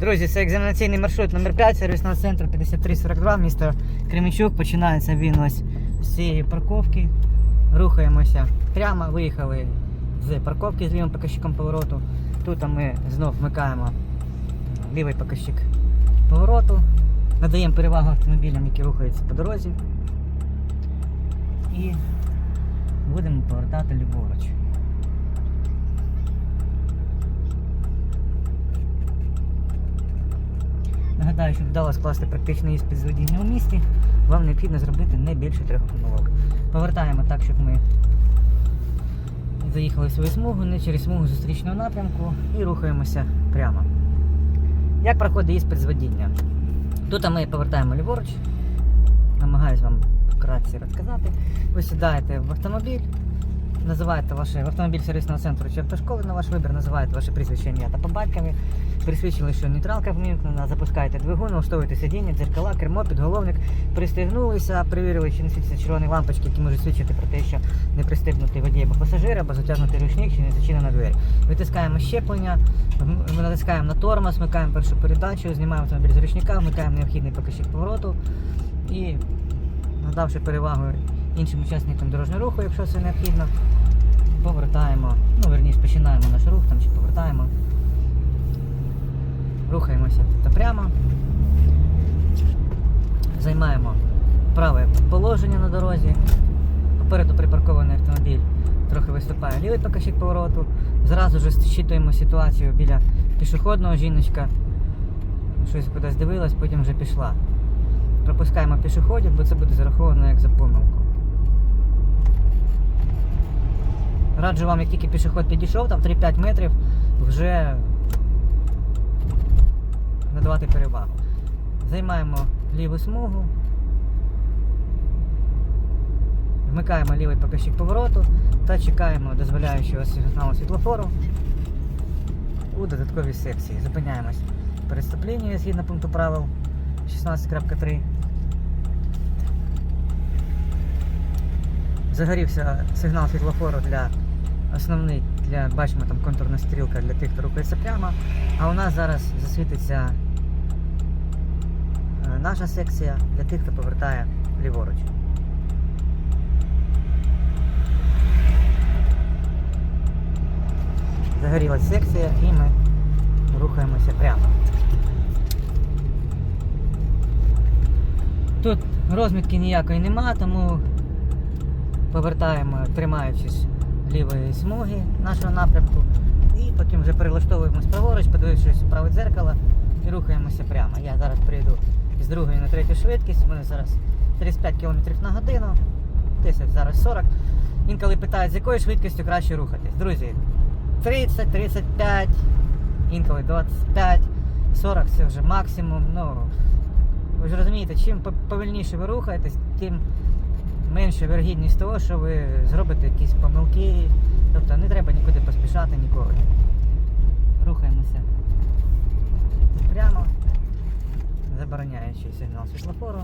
Друзі, це екзаменаційний маршрут номер 5 сервісного центру 5342, місто Кременчук. Починається він ось з цієї парковки. Рухаємося прямо, виїхали з парковки з лівим показчиком повороту. Тут ми знов вмикаємо лівий показчик повороту. Надаємо перевагу автомобілям, які рухаються по дорозі. І будемо повертати ліворуч. Нагадаю, щоб вдало скласти практичний іспит з водіння у місті, вам необхідно зробити не більше трьох помилок. Повертаємо так, щоб ми заїхали в свою смугу, не через смугу зустрічного напрямку і рухаємося прямо. Як проходить іспит з водіння? Тут ми повертаємо ліворуч, намагаюсь вам вкратце розказати. Ви сідаєте в автомобіль, називаєте ваше автомобіль сервісного центру чи автошколи на ваш вибір, називаєте ваше прізвище ім'я та по батькові, присвідчили, що нейтралка вмімкнена, запускаєте двигун, влаштовуєте сидіння, дзеркала, кермо, підголовник, пристегнулися, перевірили, чи не світяться червоні лампочки, які можуть свідчити про те, що не пристебнутий водій або пасажир, або затягнутий ручник, чи не зачинена двері. Витискаємо щеплення, ми натискаємо на тормоз, вмикаємо першу передачу, знімаємо автомобіль з ручника, вмикаємо необхідний показчик повороту і надавши перевагу іншим учасникам дорожнього руху, якщо це необхідно, повертаємо, ну верніше починаємо наш рух там чи повертаємо. Рухаємося та прямо. Займаємо праве положення на дорозі. Попереду припаркований автомобіль трохи виступає лівий показчик повороту. Зразу ж щитуємо ситуацію біля пішохідного жіночка. Щось кудись дивилась, потім вже пішла. Пропускаємо пішоходів, бо це буде зараховано як за помилку. Раджу вам, як тільки пішоход підійшов, там 3-5 метрів, вже надавати перевагу. Займаємо ліву смугу. Вмикаємо лівий показчик повороту та чекаємо дозволяючого сигналу світлофору у додатковій секції. Зупиняємось перед стоп-лінією згідно пункту правил 16.3. Загорівся сигнал світлофору для основний, для, бачимо там контурна стрілка для тих, хто рухається прямо. А у нас зараз засвітиться е, наша секція для тих, хто повертає ліворуч. Загорілась секція і ми рухаємося прямо. Тут розмітки ніякої нема, тому повертаємо, тримаючись лівої смуги нашого напрямку. І потім вже перелаштовуємось праворуч, подивившись у праве дзеркало і рухаємося прямо. Я зараз прийду з другої на третю швидкість. Мене зараз 35 км на годину, 10, зараз 40. Інколи питають, з якою швидкістю краще рухатись. Друзі, 30, 35, інколи 25, 40 це вже максимум. Ну, ви ж розумієте, чим повільніше ви рухаєтесь, тим менша вірогідність того, що ви зробите якісь помилки. Тобто не треба нікуди поспішати ніколи. Рухаємося прямо, забороняючий сигнал світлофору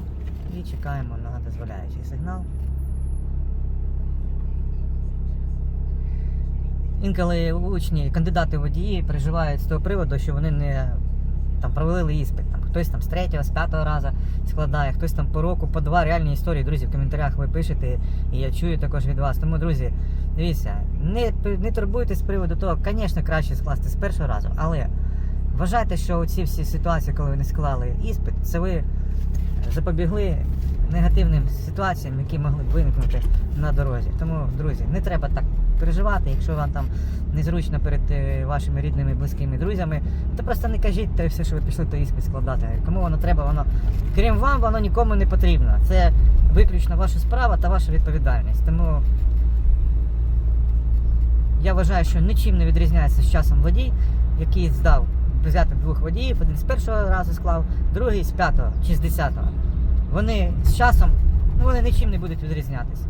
і чекаємо на дозволяючий сигнал. Інколи учні, кандидати водії переживають з того приводу, що вони не там провалили іспит. Там, хтось там з третього, з п'ятого разу складає, хтось там по року, по два реальні історії, друзі, в коментарях ви пишете, і я чую також від вас. Тому, друзі, дивіться, не, не турбуйтесь з приводу того, звісно, краще скласти з першого разу, але вважайте, що ці всі ситуації, коли ви не склали іспит, це ви запобігли негативним ситуаціям, які могли б виникнути на дорозі. Тому, друзі, не треба так переживати, якщо вам там незручно перед е, вашими рідними, близькими друзями, то просто не кажіть те все, що ви пішли той іспит складати. Кому воно треба, воно крім вам, воно нікому не потрібно. Це виключно ваша справа та ваша відповідальність. Тому я вважаю, що нічим не відрізняється з часом водій, який здав взяти двох водіїв, один з першого разу склав, другий з п'ятого чи з десятого. Вони з часом ну, вони нічим не будуть відрізнятися.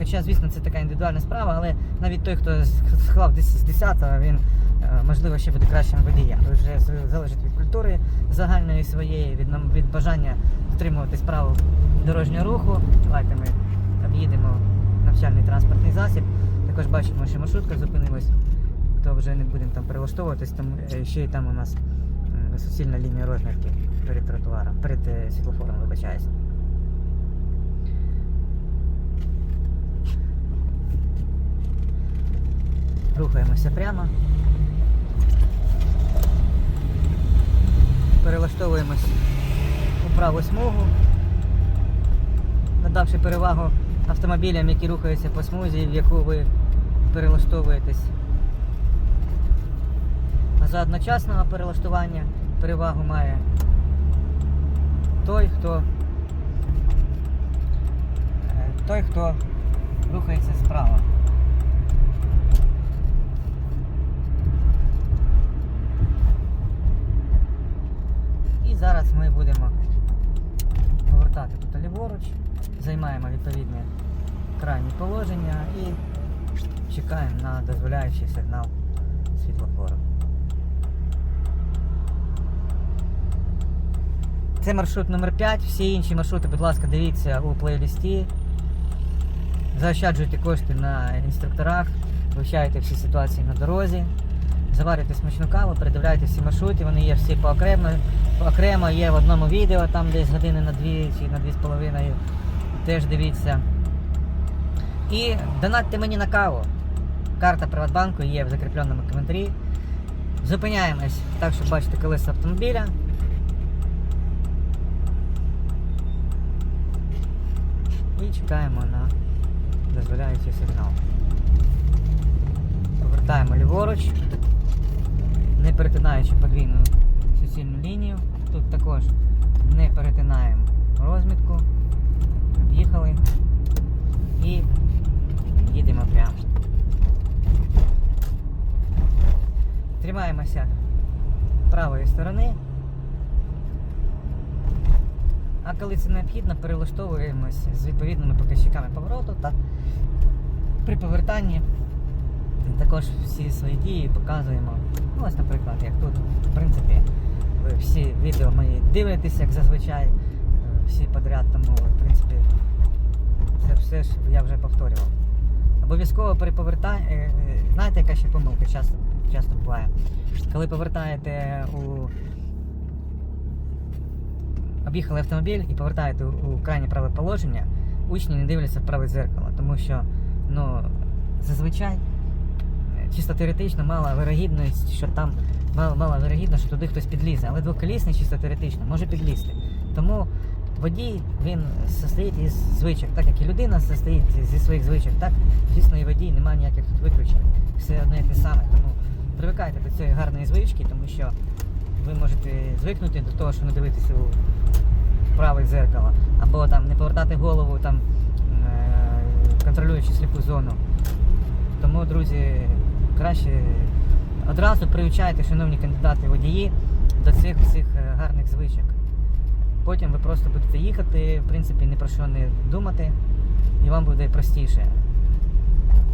Хоча, звісно, це така індивідуальна справа, але навіть той, хто склав з 10-го, він е, можливо ще буде кращим водієм. Вже залежить від культури загальної своєї, від, від бажання дотримуватись правил дорожнього руху. Давайте ми об'їдемо навчальний транспортний засіб. Також бачимо, що маршрутка зупинилась, то вже не будемо там перелаштовуватись, там е, ще й там у нас суцільна лінія розмірки перед тротуаром, перед е, світлофором, вибачаюсь. Рухаємося прямо. Перелаштовуємось у праву смугу, надавши перевагу автомобілям, які рухаються по смузі, в яку ви перелаштовуєтесь. А за одночасного перелаштування перевагу має той, хто е, той, хто рухається справа. І зараз ми будемо повертати тут ліворуч, займаємо відповідне крайнє положення і чекаємо на дозволяючий сигнал світлофору. Це маршрут номер 5. Всі інші маршрути, будь ласка, дивіться у плейлісті. Заощаджуйте кошти на інструкторах, вивчайте всі ситуації на дорозі, заварюйте смачну каву, передивляйте всі маршрути, вони є всі поокремо, окремо є в одному відео, там десь години на дві чи на дві з половиною. Теж дивіться. І донатьте мені на каву. Карта Приватбанку є в закріпленому коментарі. Зупиняємось так, щоб бачити колеса автомобіля. І чекаємо на дозволяючий сигнал. Повертаємо ліворуч, не перетинаючи подвійну суцільну лінію. Тут також не перетинаємо розмітку. Об'їхали і їдемо прямо. Тримаємося правої сторони. А коли це необхідно, перелаштовуємось з відповідними показчиками повороту та при повертанні також всі свої дії показуємо. Ну, ось, наприклад, як тут, в принципі, ви всі відео мої дивитесь, як зазвичай, е, всі подряд, тому, в принципі, це все ж я вже повторював. Обов'язково при повертанні, знаєте, яка ще помилка часто, часто буває? Коли повертаєте у об'їхали автомобіль і повертаєте у, крайнє праве положення, учні не дивляться в праве дзеркало, тому що ну, зазвичай е, чисто теоретично мала вирогідність, що там мало, мало вирогідно, що туди хтось підлізе, але двоколісний чисто теоретично може підлізти. Тому водій він состоїть із звичок, так як і людина состоїть зі своїх звичок, так звісно і водій немає ніяких тут виключень. Все одне і те саме. Тому привикайте до цієї гарної звички, тому що ви можете звикнути до того, що не дивитися у праве дзеркало, або там не повертати голову, там е, контролюючи сліпу зону. Тому, друзі, краще одразу приучайте, шановні кандидати водії, до цих всіх е, гарних звичок. Потім ви просто будете їхати, в принципі, ні про що не думати, і вам буде простіше.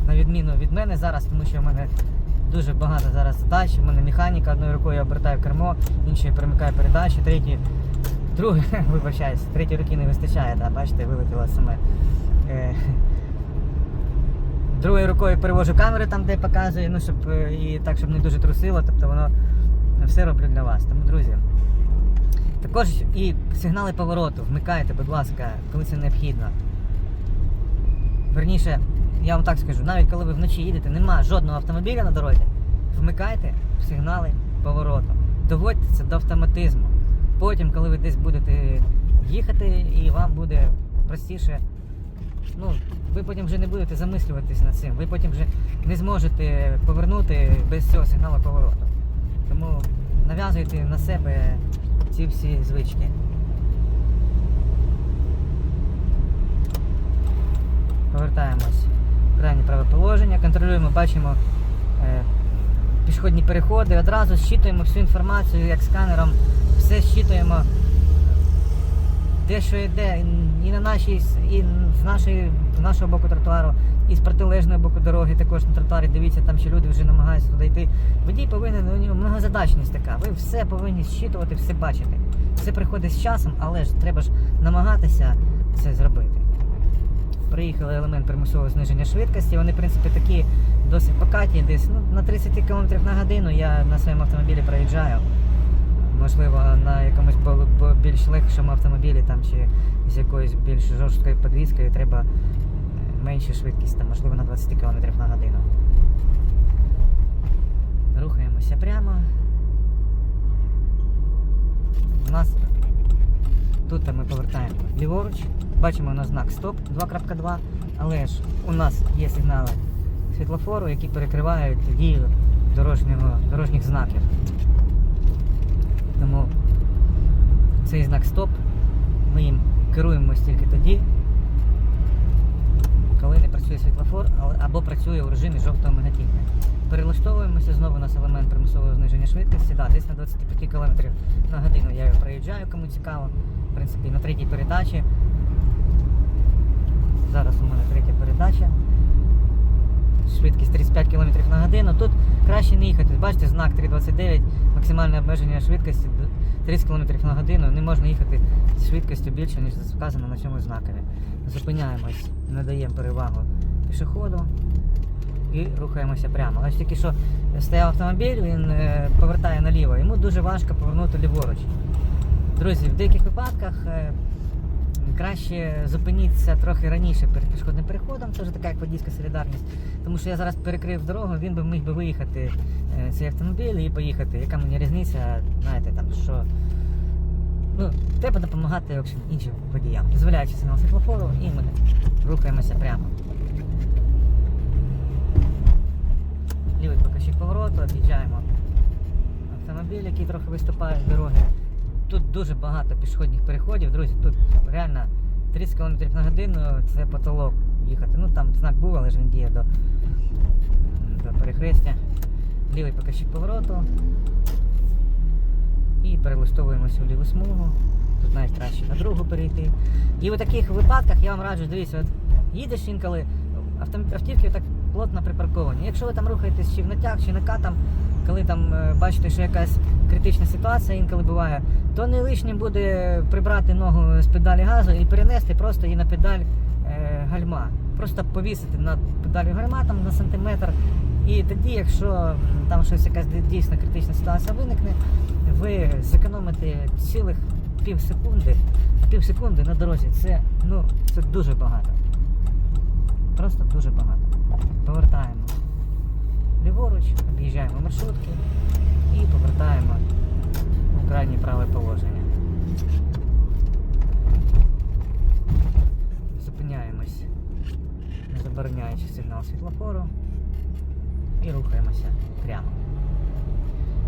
На відміну від мене зараз, тому що в мене дуже багато зараз задач. У мене механіка, одною рукою я обертаю кермо, іншою перемикаю передачі, третьою, другою, вибачаюсь, третьої руки не вистачає, да, бачите, вилетіло саме. Другою рукою перевожу камери там, де показує, ну, щоб е, і так, щоб не дуже трусило, тобто воно все роблю для вас. Тому, друзі. Також і сигнали повороту вмикайте, будь ласка, коли це необхідно. Верніше, я вам так скажу, навіть коли ви вночі їдете, нема жодного автомобіля на дорозі, вмикайте сигнали повороту. Доводьте це до автоматизму. Потім, коли ви десь будете їхати, і вам буде простіше, ну, ви потім вже не будете замислюватись над цим, ви потім вже не зможете повернути без цього сигналу повороту. Тому нав'язуйте на себе ці всі звички. Повертаємось в крайнє праве положення, контролюємо, бачимо е, пішохідні переходи, одразу зчитуємо всю інформацію, як сканером, все зчитуємо. Те, що йде і на нашій, і з нашої, з нашого боку тротуару, і з протилежного боку дороги, також на тротуарі, дивіться, там ще люди вже намагаються туди йти. Водій повинен, у нього многозадачність така. Ви все повинні зчитувати, все бачити. Все приходить з часом, але ж треба ж намагатися це зробити. Приїхали елемент примусового зниження швидкості. Вони, в принципі, такі досить покаті, десь ну, на 30 км на годину я на своєму автомобілі проїжджаю. Можливо, на якомусь більш легшому автомобілі там, чи з якоюсь більш жорсткою підвіскою треба е, менша швидкість, там, можливо, на 20 км на годину. Рухаємося прямо. У нас тут ми повертаємо ліворуч. Бачимо у нас знак стоп 2.2, але ж у нас є сигнали світлофору, які перекривають дію дорожнього, дорожніх знаків. Тому цей знак стоп ми їм керуємось тільки тоді, коли не працює світлофор або працює у режимі жовтого мигатіння. Перелаштовуємося знову на елемент примусового зниження швидкості. Да, десь на 25 км на годину я його проїжджаю, кому цікаво. В принципі, на третій передачі. Зараз у мене третя. Швидкість 35 км на годину. Тут краще не їхати. Бачите, знак 329, максимальне обмеження швидкості 30 км на годину. Не можна їхати з швидкістю більше, ніж вказано на цьому знакові. Зупиняємось, надаємо перевагу пішоходу і рухаємося прямо. Ось тільки що стояв автомобіль, він е, повертає наліво. Йому дуже важко повернути ліворуч. Друзі, в деяких випадках е, краще зупиніться трохи раніше перед пішохідним переходом, це вже така як водійська солідарність. Тому що я зараз перекрив дорогу, він би міг би виїхати е, цей автомобіль і поїхати. Яка мені різниця, знаєте, там що. Ну, треба допомагати в общем, іншим водіям. Дозволяючи сигнал світлофору, і ми рухаємося прямо. Лівий покажчик повороту, об'їжджаємо автомобіль, який трохи виступає з дороги. Тут дуже багато пішохідних переходів, друзі. Тут реально 30 км на годину це потолок їхати. Ну там знак був, але ж він діє до, до перехрестя. Лівий покажчик повороту. І перелаштовуємося у ліву смугу. Тут навіть краще на другу перейти. І в таких випадках я вам раджу, дивіться, от їдеш інколи, автівки так плотно припарковані. Якщо ви там рухаєтесь чи в натяг, чи накатом, коли там е, бачите, що якась критична ситуація інколи буває, то не лишнім буде прибрати ногу з педалі газу і перенести просто її на педаль е, гальма. Просто повісити над педалю гальма там на сантиметр. І тоді, якщо там щось якась дійсно критична ситуація виникне, ви зекономите цілих пів секунди, пів секунди на дорозі це, ну, це дуже багато. Просто дуже багато. Повертаємо ліворуч, об'їжджаємо маршрутки і повертаємо у крайнє праве положення. Зупиняємось, не забороняючи сигнал світлофору і рухаємося прямо.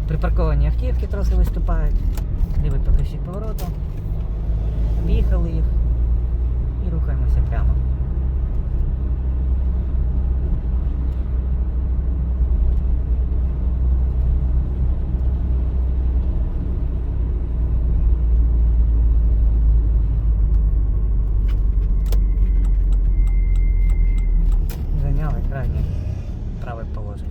Припарковані автівки трохи виступають, лівий покажчик повороту, об'їхали їх і рухаємося прямо. Зайняли крайнє праве положення.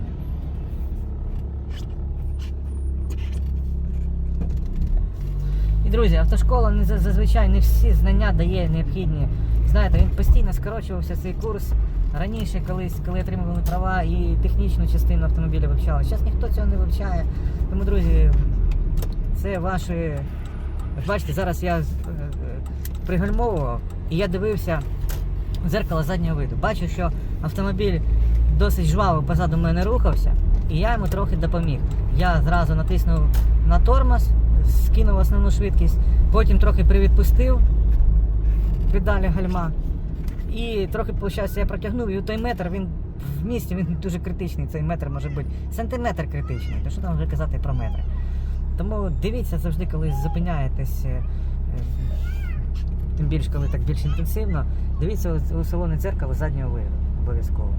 І друзі, автошкола не зазвичай не всі знання дає необхідні. Знаєте, він постійно скорочувався цей курс. Раніше, колись, коли отримували права і технічну частину автомобіля вивчали. Зараз ніхто цього не вивчає. Тому, друзі, це ваші. Бачите, зараз я е, е, пригальмовував і я дивився в дзеркало заднього виду. Бачу, що автомобіль досить жваво позаду мене рухався, і я йому трохи допоміг. Я зразу натиснув на тормоз, скинув основну швидкість, потім трохи привідпустив педалі гальма. І трохи, виходить, я протягнув, і той метр він в місті він дуже критичний. Цей метр може бути сантиметр критичний. То що там вже казати про метри? Тому дивіться завжди, коли зупиняєтесь, е, тим більше, коли так більш інтенсивно, дивіться у- салони дзеркало заднього виду обов'язково.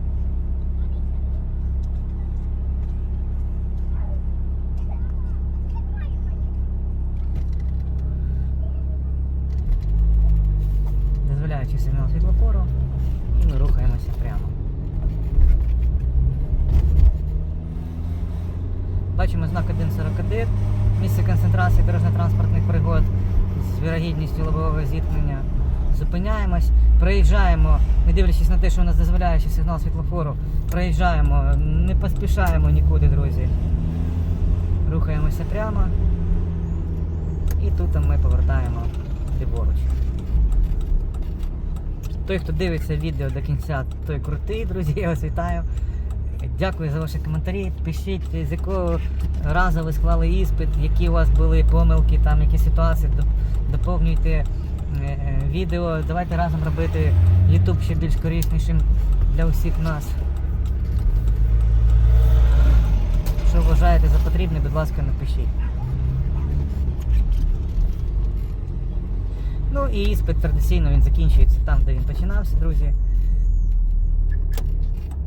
Дозволяючи сигнал світлофору, і ми рухаємося прямо. Бачимо знак 1.41, місце концентрації дорожньо-транспортних пригод з вірогідністю лобового зіткнення. Зупиняємось, проїжджаємо, не дивлячись на те, що у нас дозволяє сигнал світлофору, проїжджаємо, не поспішаємо нікуди, друзі. Рухаємося прямо. і тут ми повертаємо ліворуч. Той, хто дивиться відео до кінця, той крутий, друзі, я вас вітаю. Дякую за ваші коментарі. Пишіть, з якого разу ви склали іспит, які у вас були помилки, там які ситуації, доповнюйте е, е, відео. Давайте разом робити YouTube ще більш кориснішим для усіх нас. Що вважаєте за потрібне, будь ласка, напишіть. Ну і іспит традиційно він закінчується там, де він починався, друзі.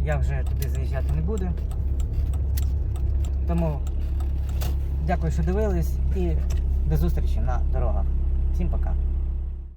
Я вже туди заїжджати не буду. Тому дякую, що дивились і до зустрічі на дорогах. Всім пока.